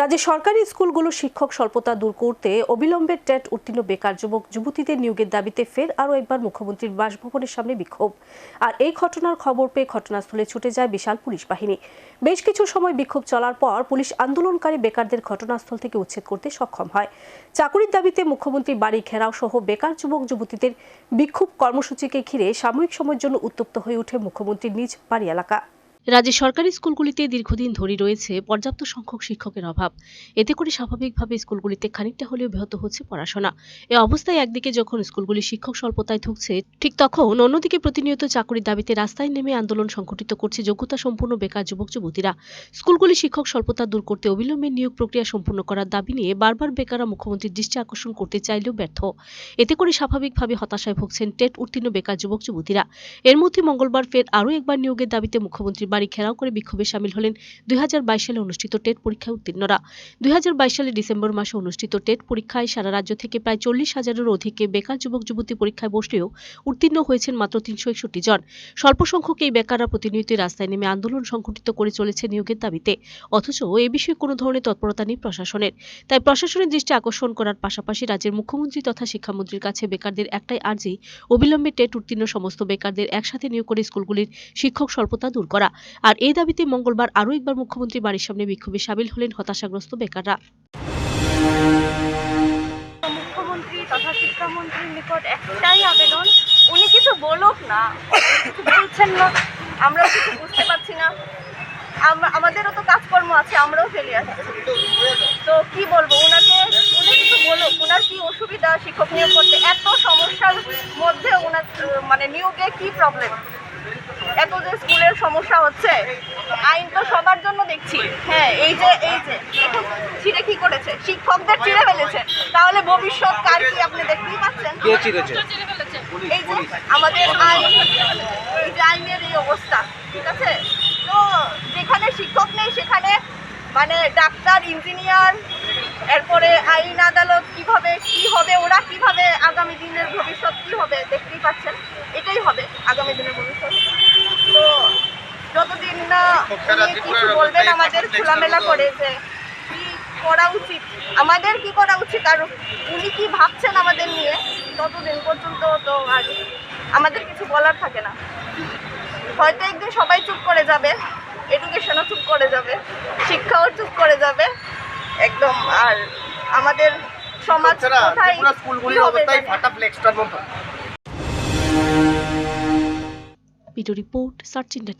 রাজ্যের সরকারি স্কুলগুলো শিক্ষক স্বল্পতা দূর করতে অবিলম্বে টেট উত্তীর্ণ বেকার যুবক, যুবতীদের নিয়োগের দাবিতে ফের আরও একবার মুখ্যমন্ত্রীর বাসভবনের সামনে বিক্ষোভ। আর এই ঘটনার খবর পেয়ে ঘটনাস্থলে ছুটে যায় বিশাল পুলিশ বাহিনী। বেশ কিছু সময় বিক্ষোভ চলার পর পুলিশ আন্দোলনকারী বেকারদের ঘটনাস্থল থেকে উচ্ছেদ করতে সক্ষম হয়। চাকুরির দাবিতে মুখ্যমন্ত্রী বাড়ি ঘেরাও সহ বেকার যুবক, যুবতীদের বিক্ষোভ কর্মসূচিকে ঘিরে সাময়িক সময়ের জন্য উত্তপ্ত হয়ে ওঠে মুখ্যমন্ত্রীর নিজ বাড়ি এলাকা। রাজ্যের সরকারি স্কুলগুলিতে দীর্ঘদিন ধরে রয়েছে পর্যাপ্ত সংখ্যক শিক্ষকের অভাব। এতে করে স্বাভাবিকভাবে স্কুলগুলিতে খানিকটা হলেও ব্যাহত হচ্ছে পড়াশোনা। এ অবস্থায় একদিকে যখন স্কুলগুলি শিক্ষক স্বল্পতায় ঢুকছে ঠিক তখন অন্যদিকে প্রতিনিয়ত চাকরির দাবিতে রাস্তায় নেমে আন্দোলন সংঘটিত করছে যোগ্যতা সম্পূর্ণ বেকার যুবক যুবতীরা। স্কুলগুলি শিক্ষক স্বল্পতা দূর করতে অবিলম্বে নিয়োগ প্রক্রিয়া সম্পূর্ণ করার দাবি নিয়ে বারবার বেকাররা মুখ্যমন্ত্রীর দৃষ্টি আকর্ষণ করতে চাইলেও ব্যর্থ। এতে করে স্বাভাবিকভাবে হতাশায় ভুগছেন টেট উত্তীর্ণ বেকার যুবক যুবতীরা। এর মধ্যে মঙ্গলবার ফের আরও একবার নিয়োগের দাবিতে মুখ্যমন্ত্রীর বাড়ি ঘেরাও করে বিক্ষোভে সামিল হলেন দুই হাজার বাইশ সালে অনুষ্ঠিত টেট পরীক্ষায় উত্তীর্ণরা। দুই সালে ডিসেম্বর মাসে অনুষ্ঠিত টেট পরীক্ষায় সারা রাজ্য থেকে প্রায় চল্লিশ হাজারেরও অধিকে বেকার যুবক, যুবতী পরীক্ষায় বসলেও উত্তীর্ণ হয়েছেন মাত্র তিনশো একষট্টি জন। স্বল্প সংখ্যক এই বেকাররা প্রতিনিয়ত রাস্তায় নেমে আন্দোলন সংঘটিত করে চলেছে নিয়োগের দাবিতে। অথচ এ বিষয়ে কোনো ধরনের তৎপরতা নেই প্রশাসনের। তাই প্রশাসনের দৃষ্টি আকর্ষণ করার পাশাপাশি রাজ্যের মুখ্যমন্ত্রী তথা শিক্ষামন্ত্রীর কাছে বেকারদের একটাই আর্জি, অবিলম্বে টেট উত্তীর্ণ সমস্ত বেকারদের একসাথে নিয়োগ করে স্কুলগুলির শিক্ষক স্বল্পতা দূর করা। আর এই দাবিতে মঙ্গলবার আরও একবার মুখ্যমন্ত্রী বাড়ির সামনে বিক্ষোভে সামিল হলেন হতাশাগ্রস্ত বেকাররা। কিছু বুঝতে পারছি না। আমাদেরও তো কাজকর্ম আছে, আমরাও তো কি বলব উনি বলুক কি অসুবিধা শিক্ষক এত সমস্যার মধ্যে মানে নিয়োগে কি প্রবলেম এত যে স্কুলের সমস্যা হচ্ছে আইন তো সবার জন্য দেখছি। হ্যাঁ এই যে এই যে ছিঁড়ে কি করেছে? শিক্ষকদের ছিঁড়ে ফেলেছে। তাহলে ভবিষ্যৎ কার কি আপনি দেখতেই পাচ্ছেন? কে চিরেছে এই যে আমাদের আইন এই যে আইনের এই অবস্থা ঠিক আছে? তো যেখানে শিক্ষক নেই সেখানে মানে ডাক্তার ইঞ্জিনিয়ার এরপরে আইন আদালত কীভাবে কি হবে ওরা কীভাবে আগামী দিনের ভবিষ্যৎ কি হবে দেখতেই পাচ্ছেন এটাই হবে আগামী দিনের ভবিষ্যৎ তো যতদিন না কিছু বলবেন? আমাদের খোলামেলা করে যে কি করা উচিত? আমাদের কি করা উচিত? আর উনি কি ভাবছেন আমাদের নিয়ে? ততদিন পর্যন্ত তো আর আমাদের কিছু বলার থাকে না। হয়তো একদিন সবাই চুপ করে যাবে এডুকেশনও চুপ করে যাবে শিক্ষাও চুপ করে যাবে একদম। আর আমাদের সমাজ কোথায় স্কুলগুলির হবে অবস্থায় ফাটা ফ্লেক্সটার মতো। Video report search India